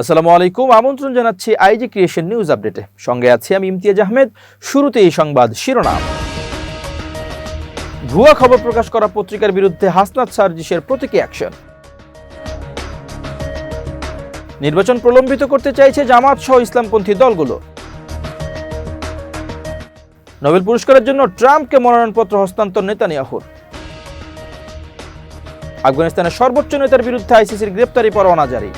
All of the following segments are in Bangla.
আসসালামু আলাইকুম। আমন্ত্রণ জানাচ্ছি আইজি ক্রিয়েশন নিউজ আপডেটে। সঙ্গে আছি আমি ইমতিয়াজ আহমেদ। শুরুতে এই সংবাদ শিরোনাম। ভুয়া খবর প্রকাশ করা পত্রিকার বিরুদ্ধে হাসনাত সার্জিসের প্রতীকী অ্যাকশন। নির্বাচন প্রলম্বিত করতে চাইছে জামাত সহ ইসলামপন্থী দলগুলো। নোবেল পুরস্কারের জন্য ট্রাম্পকে মনোনয়নপত্র হস্তান্তর নেতা নেতানিয়াহুর। আফগানিস্তানের সর্বোচ্চ নেতার বিরুদ্ধে আইসিসির গ্রেপ্তারি পরোয়ানা জারি।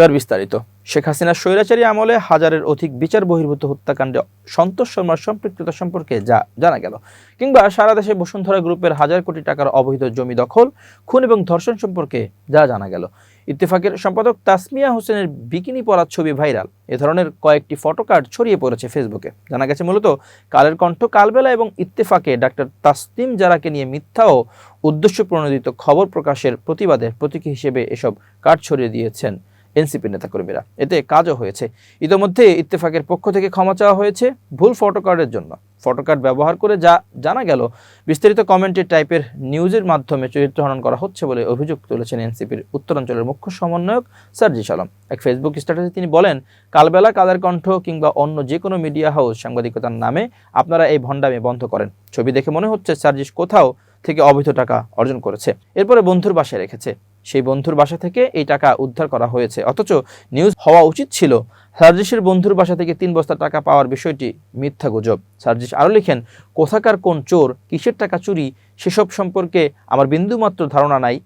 এবার বিস্তারিত। শেখ হাসিনার স্বৈরাচারী আমলে হাজারের অধিক বিচার বহির্ভূত হত্যাকাণ্ডে সন্তোষ শর্মার সম্পৃক্ততা সম্পর্কে যা জানা গেল। কিংবা সারা দেশে বসুন্ধরা গ্রুপের হাজার কোটি টাকার অবৈধ জমি দখল, খুন এবং ধর্ষণ সম্পর্কে যা জানা গেল। ইত্তেফাকের সম্পাদক তাসমিয়া হোসেনের বিকিনি পরার ছবি ভাইরাল। এ ধরনের কয়েকটি ফটোকার্ড ছড়িয়ে পড়েছে ফেসবুকে। জানা গেছে মূলত, কালের কণ্ঠ কালবেলা এবং ইত্তেফাকে ডাক্তার তাসনিম জারাকে নিয়ে মিথ্যা ও উদ্দেশ্য প্রণোদিত খবর প্রকাশের প্রতিবাদে প্রতীকী হিসেবে এসব কার্ড ছড়িয়ে দিয়েছেন। এনসিপি নেতাকর্মীরা। এতে কাজও হয়েছে। ইতোমধ্যে ইত্তেফাকের পক্ষ থেকে ক্ষমা চাওয়া হয়েছে ভুল ফটোকার্ডের জন্য। ফটোকার্ড ব্যবহার করে যা জানা গেল, বিস্তারিত কমেন্টের টাইপের নিউজের মাধ্যমে চরিত্রহনন করা হচ্ছে বলে অভিযোগ তুলেছেন এনসিপির উত্তরাঞ্চলের মুখ্য সমন্বয়ক সার্জিস আলম। এক ফেসবুক স্ট্যাটাসে তিনি বলেন, কালবেলা কালের কণ্ঠ কিংবা অন্য যে কোনো মিডিয়া হাউস সাংবাদিকতার নামে আপনারা এই ভণ্ডামি বন্ধ করেন। ছবি দেখে মনে হচ্ছে সার্জিস কোথাও থেকে অবৈধ টাকা অর্জন করেছে। এরপরে বন্ধুর বাসায় রেখেছে। সেই বন্ধুর বাসা থেকে এই টাকা উদ্ধার করা হয়েছে। অথচ নিউজ হওয়া উচিত ছিল, সার্জিসের বন্ধুর বাসা থেকে তিন বস্তা টাকা পাওয়ার বিষয়টি মিথ্যা গুজব। সার্জিস আরও লিখেন, কোথাকার কোন চোর, কিসের টাকা চুরি, সেসব সম্পর্কে আমার বিন্দুমাত্র ধারণা নাই।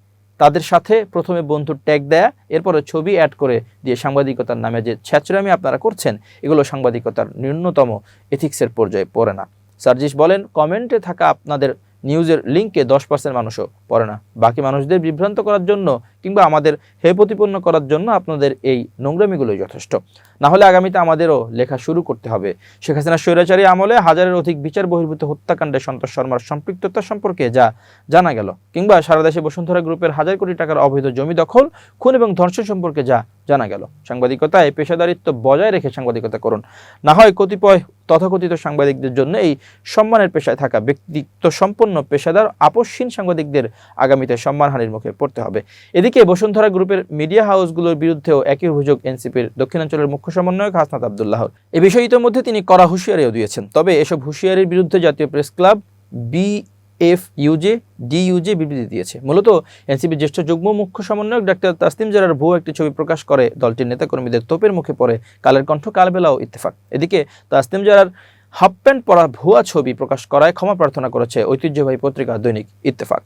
তাদের সাথে প্রথমে বন্ধুর ট্যাগ দেয়া, এরপরে ছবি অ্যাড করে দিয়ে সাংবাদিকতার নামে যে ছ্যাচরামি আপনারা করছেন, এগুলো সাংবাদিকতার ন্যূনতম এথিক্সের পর্যায়ে পড়ে না। সার্জিস বলেন, কমেন্টে থাকা আপনাদের নিউজের লিঙ্কে দশ পার্সেন্ট মানুষও পড়ে না। বাকি মানুষদের বিভ্রান্ত করার জন্য কিংবা আমাদের হে প্রতিপন্ন করার জন্য আপনাদের এই নোংরামিগুলোই যথেষ্ট। না হলে আগামীতে আমাদেরও লেখা শুরু করতে হবে। শেখ হাসিনার স্বৈরাচারী আমলে হাজারের অধিক বিচার বহির্ভূত হত্যাকাণ্ডে সন্তোষ শর্মার সম্পৃক্ততা সম্পর্কে যা জানা গেল, কিংবা সারা দেশে বসুন্ধরা গ্রুপের হাজার কোটি টাকার অবৈধ জমি দখল, খুন এবং ধর্ষণ সম্পর্কে যা জানা গেল। সাংবাদিকতায় পেশাদারিত্ব বজায় রেখে সাংবাদিকতা করুন। না হয় কতিপয় তথাকথিত সাংবাদিকদের জন্য এই সম্মানের পেশায় থাকা ব্যক্তিত্ব সম্পন্ন পেশাদার আপসহীন সাংবাদিকদের আগামীতে সম্মানহানির মুখে পড়তে হবে। এদিকে বসুন্ধরা গ্রুপের মিডিয়া হাউসগুলোর বিরুদ্ধেও একই অভিযোগ এনসিপির দক্ষিণাঞ্চলের মুখ্য সমন্বয়ক হাসনাত আবদুল্লাহর এ বিষয়ে ইতিমধ্যে তিনি কড়া হুঁশিয়ারিও দিয়েছেন। তবে এসব হুঁশিয়ারির বিরুদ্ধে জাতীয় press club B F UJ DUJ বিবৃতি দিয়েছে। মূলত এনসিপির জ্যেষ্ঠ যুগ্ম মুখ্য সমন্বয়ক ডাক্তার তাসনিম জারার ভুয়ো একটি ছবি প্রকাশ করে দলটির নেতাকর্মীদের তোপের মুখে পড়ে কালের কণ্ঠ কালবেলাও ইত্তেফাক। এদিকে তাসনিম জারার হাফ প্যান্ট পরা ভুয়া ছবি প্রকাশ করায় ক্ষমা প্রার্থনা করেছে ঐতিহ্যবাহী পত্রিকা দৈনিক ইত্তেফাক।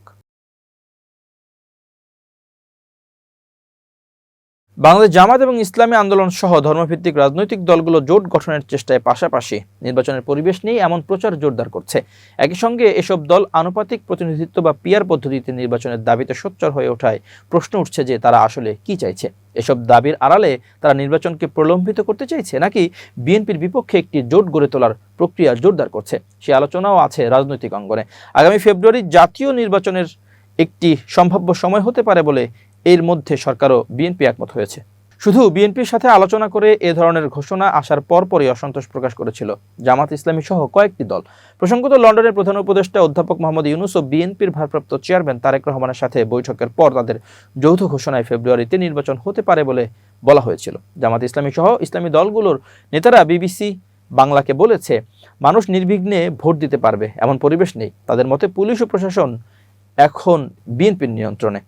বাংলাদেশ জামাত এবং ইসলামী আন্দোলন সহ ধর্মভিত্তিক রাজনৈতিক দলগুলো জোট গঠনের চেষ্টায় পাশাপাশি নির্বাচনের পরিবেশ নিয়ে এমন প্রচার জোরদার করছে। একই সঙ্গে এসব দল আনুপাতিক প্রতিনিধিত্ব বা পিয়ার পদ্ধতিতে নির্বাচনের দাবিতে সোচ্চার হয়ে ওঠায় প্রশ্ন উঠছে যে তারা আসলে কি চাইছে? এসব দাবির আড়ালে তারা নির্বাচনকে প্রলম্বিত করতে চাইছে নাকি বিএনপির বিপক্ষে একটি জোট গড়ে তোলার প্রক্রিয়া জোরদার করছে? সে আলোচনাও আছে রাজনৈতিক অঙ্গনে। আগামী ফেব্রুয়ারি জাতীয় নির্বাচনের একটি সম্ভাব্য সময় হতে পারে বলে এর মধ্যে সরকারও বিএনপি একমত হয়েছে। শুধু বিএনপির সাথে আলোচনা করে এ ধরনের ঘোষণা আসার পরপরই অসন্তোষ প্রকাশ করেছিল জামাত ইসলামী সহ কয়েকটি দল। প্রসঙ্গত লন্ডনের প্রধান উপদেষ্টা অধ্যাপক মোহাম্মদ ইউনুস ও বিএনপির ভারপ্রাপ্ত চেয়ারম্যান তারেক রহমানের সাথে বৈঠকের পর তাদের যৌথ ঘোষণায় ফেব্রুয়ারিতে নির্বাচন হতে পারে বলে বলা হয়েছিল। জামাত ইসলামী সহ ইসলামী দলগুলোর নেতারা বিবিসি বাংলাকে বলেছে, মানুষ নির্বিঘ্নে ভোট দিতে পারবে, এমন পরিবেশ নেই। তাদের মতে পুলিশ ও প্রশাসন এখন বিএনপির নিয়ন্ত্রণে।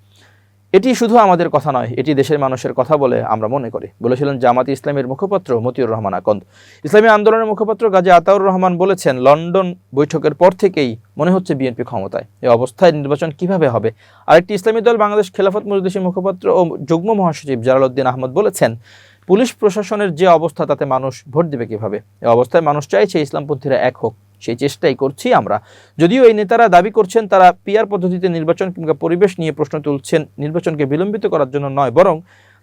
এটি শুধু আমাদের কথা নয়, এটি দেশের মানুষের কথা বলে আমরা মনে করি। বলেছিলেন জামাতি ইসলামের মুখপাত্র মতিউর রহমান আকন্দ। ইসলামী আন্দোলনের মুখপাত্র গাজী আতাউর রহমান বলেছেন, লন্ডন বৈঠকের পর থেকেই মনে হচ্ছে বিএনপি ক্ষমতায়। এ অবস্থায় নির্বাচন কীভাবে হবে? আরেকটি ইসলামী দল বাংলাদেশ খেলাফত মজলিসের মুখপাত্র ও যুগ্ম মহাসচিব জালালউদ্দিন আহমদ বলেছেন, পুলিশ প্রশাসনের যে অবস্থা, তাতে মানুষ ভোট দেবে কীভাবে? এ অবস্থায় মানুষ চাইছে ইসলামপন্থীরা এক হোক। সেই চেষ্টাই করছি আমরা। যদিও এই নেতারা দাবি করছেন তারা পিয়ার পদ্ধতিতে নির্বাচন কিংবা পরিবেশ নিয়ে প্রশ্ন তুলছেন, নির্বাচনকে বিলম্বিত করার জন্য নয়, বরং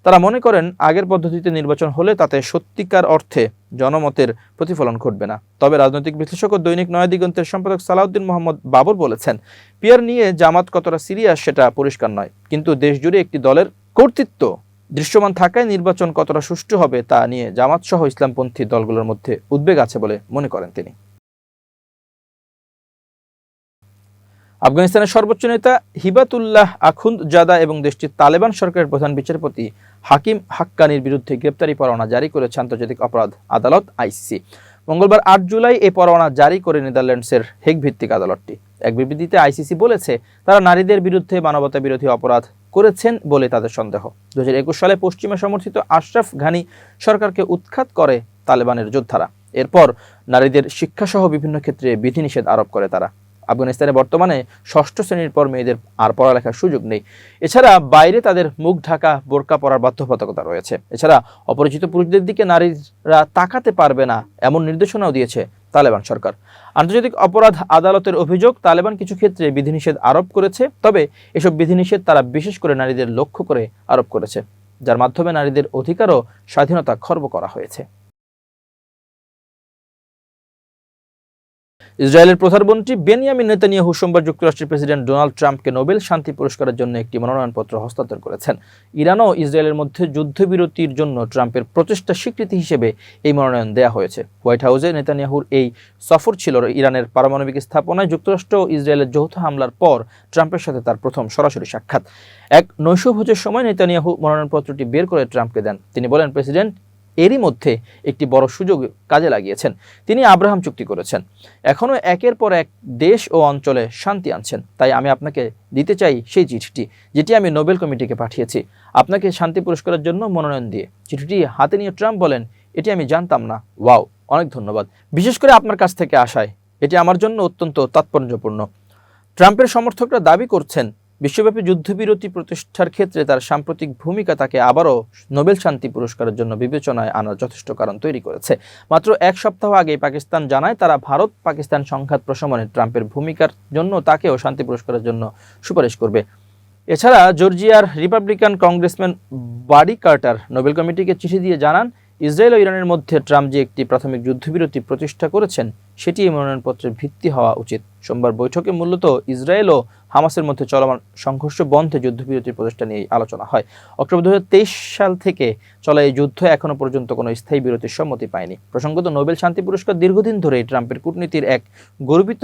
তারা মনে করেন আগের পদ্ধতিতে নির্বাচন হলে তাতে সত্যিকার অর্থে জনমতের প্রতিফলন ঘটবে না। তবে রাজনৈতিক বিশ্লেষক ও দৈনিক নয়া দিগন্তের সম্পাদক সালাউদ্দিন মোহাম্মদ বাবর বলেছেন পিয়ার নিয়ে জামাত কতটা সিরিয়াস সেটা পরিষ্কার নয়। কিন্তু দেশ জুড়ে একটি দলের কর্তৃত্ব দৃশ্যমান থাকায় নির্বাচন কতটা সুষ্ঠু হবে তা নিয়ে জামাত সহ ইসলামপন্থী দলগুলোর মধ্যে উদ্বেগ আছে বলে মনে করেন তিনি। আফগানিস্তানের সর্বোচ্চ নেতা হিবাতুল্লাহ আখুন্দ জাদা এবং দেশটির তালেবান সরকারের প্রধান বিচারপতি হাকিম হাক্কানির বিরুদ্ধে গ্রেপ্তারি পরোয়ানা জারি করেছে আন্তর্জাতিক অপরাধ আদালত, আইসিসি। মঙ্গলবার আট জুলাই এই পরোয়ানা জারি করে নেদারল্যান্ডসের হেগ ভিত্তিক আদালতটি। এক বিবৃতিতে আইসিসি বলেছে, তারা নারীদের বিরুদ্ধে মানবতা বিরোধী অপরাধ করেছেন বলে তাদের সন্দেহ। দু হাজার একুশ সালে পশ্চিমা সমর্থিত আশরাফ ঘানি সরকারকে উৎখাত করে তালেবানের যোদ্ধারা। এরপর নারীদের শিক্ষাসহ বিভিন্ন ক্ষেত্রে বিধিনিষেধ আরোপ করে তারা। আফগানিস্তানে বর্তমানে ষষ্ঠ শ্রেণির পর মেয়েদের আর পড়ালেখার সুযোগ নেই। এছাড়া বাইরে তাদের মুখ ঢাকা, বোরকা পরার বাধ্যবাধকতা রয়েছে। এছাড়া অপরিচিত পুরুষদের দিকে নারীরা তাকাতে পারবে না, এমন নির্দেশনাও দিয়েছে তালেবান সরকার। আন্তর্জাতিক অপরাধ আদালতের অভিযোগ, তালেবান কিছু ক্ষেত্রে বিধিনিষেধ আরোপ করেছে, তবে এসব বিধিনিষেধ তারা বিশেষ করে নারীদের লক্ষ্য করে আরোপ করেছে, যার মাধ্যমে নারীদের অধিকারও স্বাধীনতা খর্ব করা হয়েছে। ইসরায়েলের প্রধানমন্ত্রী বেনিয়ামিন নেতানিয়াহু সোমবার যুক্তরাষ্ট্রের প্রেসিডেন্ট ডোনাল্ড ট্রাম্পকে নোবেল শান্তি পুরস্কারের জন্য একটি মনোনয়নপত্র হস্তান্তর করেছেন। ইরান ও ইসরায়েলের মধ্যে যুদ্ধবিরতির জন্য ট্রাম্পের প্রচেষ্টা স্বীকৃতি হিসেবে এই মনোনয়ন দেওয়া হয়েছে। হোয়াইট হাউসে নেতানিয়াহুর এই সফর ছিল ইরানের পারমাণবিক স্থাপনায় যুক্তরাষ্ট্র ও ইসরায়েলের যৌথ হামলার পর ট্রাম্পের সাথে তার প্রথম সরাসরি সাক্ষাৎ। এক নৈশভোজের সময় নেতানিয়াহু মনোনয়নপত্রটি বের করে ট্রাম্পকে দেন। তিনি বলেন, প্রেসিডেন্ট এরই মধ্যে একটি বড় সুযোগ কাজে লাগিয়েছেন। তিনি আব্রাহাম চুক্তি করেছেন। এখনও একের পর এক দেশ ও অঞ্চলে শান্তি আনছেন। তাই আমি আপনাকে দিতে চাই সেই চিঠিটি, যেটি আমি নোবেল কমিটিকে পাঠিয়েছি। আপনাকে শান্তি পুরস্কারের জন্য মনোনয়ন দিয়ে। চিঠিটি হাতে নিয়ে ট্রাম্প বলেন, এটি আমি জানতাম না। ওয়াও, অনেক ধন্যবাদ। বিশেষ করে আপনার কাছ থেকে আসায় এটি আমার জন্য অত্যন্ত তাৎপর্যপূর্ণ। ট্রাম্পের সমর্থকরা দাবি করছেন বিশ্বব্যাপী যুদ্ধবিরতি প্রতিষ্ঠার ক্ষেত্রে তার সাম্প্রতিক ভূমিকা তাকে আবারও নোবেল শান্তি পুরস্কারের জন্য বিবেচনায় আনার যথেষ্ট কারণ তৈরি করেছে। মাত্র এক সপ্তাহ আগে পাকিস্তান জানায়, তারা ভারত পাকিস্তান সংঘাত প্রশমনে ট্রাম্পের ভূমিকার জন্য তাকেও শান্তি পুরস্কারের জন্য সুপারিশ করবে। এছাড়া জর্জিয়ার Republican congressman Buddy Carter Nobel কমিটিকে চিঠি দিয়ে জানান, ইসরায়েল ও ইরানের মধ্যে ট্রাম্প যে একটি প্রাথমিক যুদ্ধবিরতি প্রতিষ্ঠা করেছেন, সেটি এই মনোনয়নপত্রের ভিত্তি হওয়া উচিত। সোমবার বৈঠকে মূলত ইসরায়েল ও হামাসের মধ্যে চলমান সংঘর্ষ বন্ধে যুদ্ধবিরতির প্রচেষ্টা নিয়ে আলোচনা হয়। অক্টোবর দুই হাজার তেইশ সাল থেকে চলা এই যুদ্ধ এখনও পর্যন্ত কোনো স্থায়ী বিরতির সম্মতি পায়নি। প্রসঙ্গত, নোবেল শান্তি পুরস্কার দীর্ঘদিন ধরেই ট্রাম্পের কূটনীতির এক গর্বিত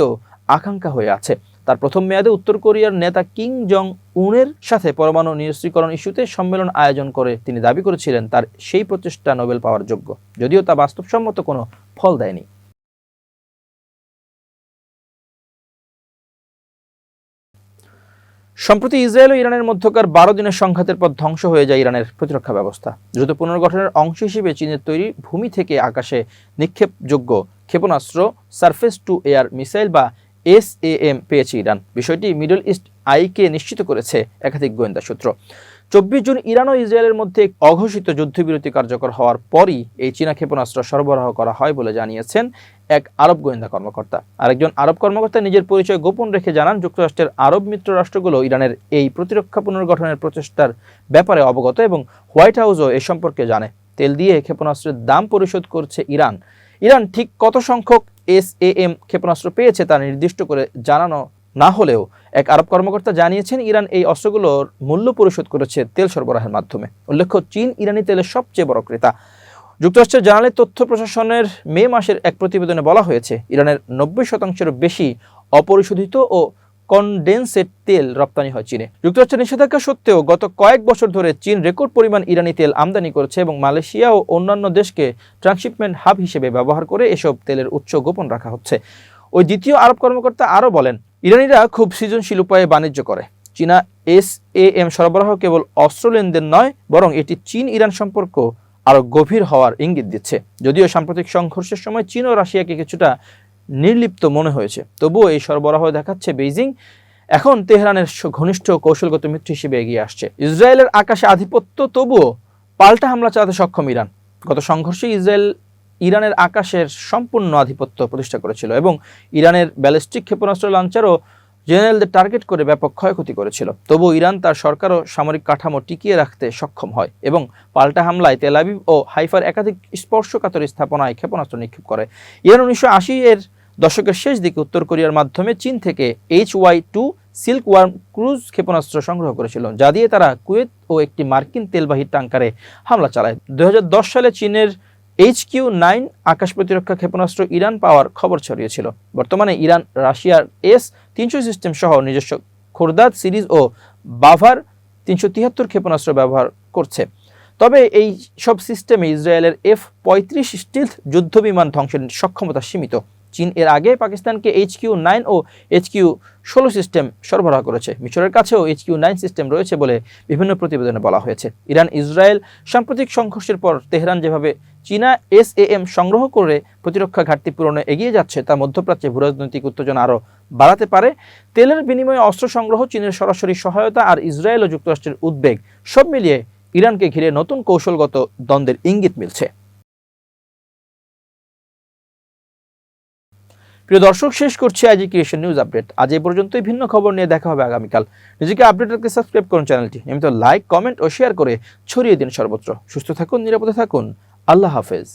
আকাঙ্ক্ষা হয়ে আছে। তার প্রথম মেয়াদে উত্তর কোরিয়ার নেতা কিং জং উনের সাথে পরমাণু নিরস্ত্রীকরণ ইস্যুতে সম্মেলন আয়োজন করে তিনি দাবি করেছিলেন, তার সেই প্রচেষ্টা নোবেল পাওয়ার যোগ্য। যদিও তা বাস্তবসম্মত কোনো ফল দেয়নি। সম্প্রতি ইসরায়েল ও ইরানের মধ্যকার বারো দিনের সংঘাতের পর ধ্বংস হয়ে যায় ইরানের প্রতিরক্ষা ব্যবস্থা। দ্রুত পুনর্গঠনের অংশ হিসেবে চীনের তৈরি ভূমি থেকে আকাশে নিক্ষেপযোগ্য ক্ষেপণাস্ত্র, সারফেস টু এয়ার মিসাইল বা এস এম পেয়েছে ইরান। বিষয়টি মিডল ইস্ট আইকে নিশ্চিত করেছে একাধিক গোয়েন্দা সূত্র। চব্বিশ জুন ইরান ও ইসরায়েলের মধ্যে অঘোষিত যুদ্ধবিরতি কার্যকর হওয়ার পরই এই চীনা ক্ষেপণাস্ত্র সরবরাহ করা হয় বলে জানিয়েছেন এক আরব গোয়েন্দা কর্মকর্তা। আরেকজন আরব কর্মকর্তা নিজের পরিচয় গোপন রেখে জানান, যুক্তরাষ্ট্রের আরব মিত্র রাষ্ট্রগুলো ইরানের এই প্রতিরক্ষা পুনর্গঠনের প্রচেষ্টার ব্যাপারে অবগত এবং হোয়াইট হাউসও এ সম্পর্কে জানে। তেল দিয়ে ক্ষেপণাস্ত্রের দাম পরিশোধ করছে ইরান। ইরান ঠিক কত সংখ্যক এস এ এম ক্ষেপণাস্ত্র পেয়েছে তা নির্দিষ্ট করে জানানো না হলেও এক আরব কর্মকর্তা জানিয়েছেন, ইরান এই অস্ত্রগুলোর মূল্য পরিশোধ করেছে তেল সরবরাহের মাধ্যমে। উল্লেখ্য, চীন ইরানি তেলের সবচেয়ে বড় ক্রেতা। যুক্তরাষ্ট্রের জানালে তথ্য প্রশাসনের মে মাসের এক প্রতিবেদনে বলা হয়েছে, ইরানের নব্বই শতাংশেরও বেশি অপরিশোধিত ও কনডেন্সেট তেল রপ্তানি হয় চীনে। যুক্তরাষ্ট্রের নিষেধাজ্ঞা সত্ত্বেও গত কয়েক বছর ধরে চীন রেকর্ড পরিমাণ ইরানি তেল আমদানি করেছে এবং মালয়েশিয়া ও অন্যান্য দেশকে ট্রান্সশিপমেন্ট হাব হিসেবে ব্যবহার করে এসব তেলের উৎস গোপন রাখা হচ্ছে। ওই দ্বিতীয় আরব কর্মকর্তা আরও বলেন ইরানিরা খুব সৃজনশীল উপায়ে বাণিজ্য করে। চীনা এস এ এম সরবরাহ কেবল অস্ত্র লেনদেন নয়, বরং এটি চীন ইরান সম্পর্ক আরও গভীর হওয়ার ইঙ্গিত দিচ্ছে। যদিও সাম্প্রতিক সংঘর্ষের সময় চীন ও রাশিয়াকে কিছুটা নির্লিপ্ত মনে হয়েছে, তবুও এই সরবরাহ দেখাচ্ছে বেইজিং। এখন তেহরানের ঘনিষ্ঠ কৌশলগত মিত্র হিসেবে এগিয়ে আসছে। ইসরায়েলের আকাশে আধিপত্য, তবুও পাল্টা হামলা চালাতে সক্ষম ইরান। গত সংঘর্ষে ইসরায়েল ইরানের আকাশের সম্পূর্ণ আধিপত্য প্রতিষ্ঠা করেছিল এবং ইরানের ব্যালিস্টিক ক্ষেপণাস্ত্র লঞ্চারও জেনারেলদের টার্গেট করে ব্যাপক ক্ষয়ক্ষতি করেছিল। তবু ইরান তার সরকার ও সামরিক কাঠামো টিকিয়ে রাখতে সক্ষম হয় এবং পাল্টা হামলায় তেলাবিব ও হাইফার একাধিক স্পর্শকাতর স্থাপনায় ক্ষেপণাস্ত্র নিক্ষেপ করে। ইরান উনিশশো আশি এর দশকের শেষ দিকে উত্তর কোরিয়ার মাধ্যমে চীন থেকে H Y two silkworm cruise ক্ষেপণাস্ত্র সংগ্রহ করেছিল, যা দিয়ে তারা কুয়েত ও একটি মার্কিন তেলবাহী ট্যাঙ্কারে হামলা চালায়। দু হাজার দশ সালে চীনের এইচ কিউ নাইন আকাশ প্রতিরক্ষা ক্ষেপণাস্ত্র ইরান পাওয়ার খবর ছড়িয়েছিল। বর্তমানে ইরান, রাশিয়ার এস তিনশো সিস্টেম সহ নিজস্ব খোরদাদ সিরিজ ও বাভার তিনশো তিয়াত্তর ক্ষেপণাস্ত্র ব্যবহার করছে। তবে এই সব সিস্টেমে ইসরায়েলের এফ পঁয়ত্রিশ স্টিলথ যুদ্ধবিমান ধ্বংসের সক্ষমতা সীমিত। চীন এর আগে পাকিস্তানকে এইচ কিউ নাইন ও এইচ কিউ ষোলো সিস্টেম সরবরাহ করেছে। মিশরের কাছেও এইচ কিউ নাইন সিস্টেম রয়েছে বলে বিভিন্ন প্রতিবেদনে বলা হয়েছে। ইরান, ইসরায়েল সাম্প্রতিক সংঘর্ষের পর তেহরান যেভাবে চীনা এস এম সংগ্রহ করে প্রতিরক্ষা ঘাটতি পূরণে এগিয়ে যাচ্ছে, তা মধ্যপ্রাচ্যে ভূরাজনৈতিক উত্তেজনা আরও বাড়াতে পারে। তেলের বিনিময়ে অস্ত্র সংগ্রহ, চীনের সরাসরি সহায়তা আর ইসরায়েল ও যুক্তরাষ্ট্রের উদ্বেগ সব মিলিয়ে ইরানকে ঘিরে নতুন কৌশলগত দ্বন্দ্বের ইঙ্গিত মিলছে। প্রিয় দর্শক, শেষ করছি আজ ক্রিয়েশন নিউজ আপডেট। আজ এই পর্যন্তই, ভিন্ন খবর নিয়ে দেখা হবে আগামীকাল। নিজেকে আপডেট রাখতে সাবস্ক্রাইব করুন চ্যানেলটি। নিয়মিত লাইক, কমেন্ট ও শেয়ার করে ছড়িয়ে দিন সর্বত্র। সুস্থ থাকুন, নিরাপদে থাকুন। আল্লাহ হাফেজ।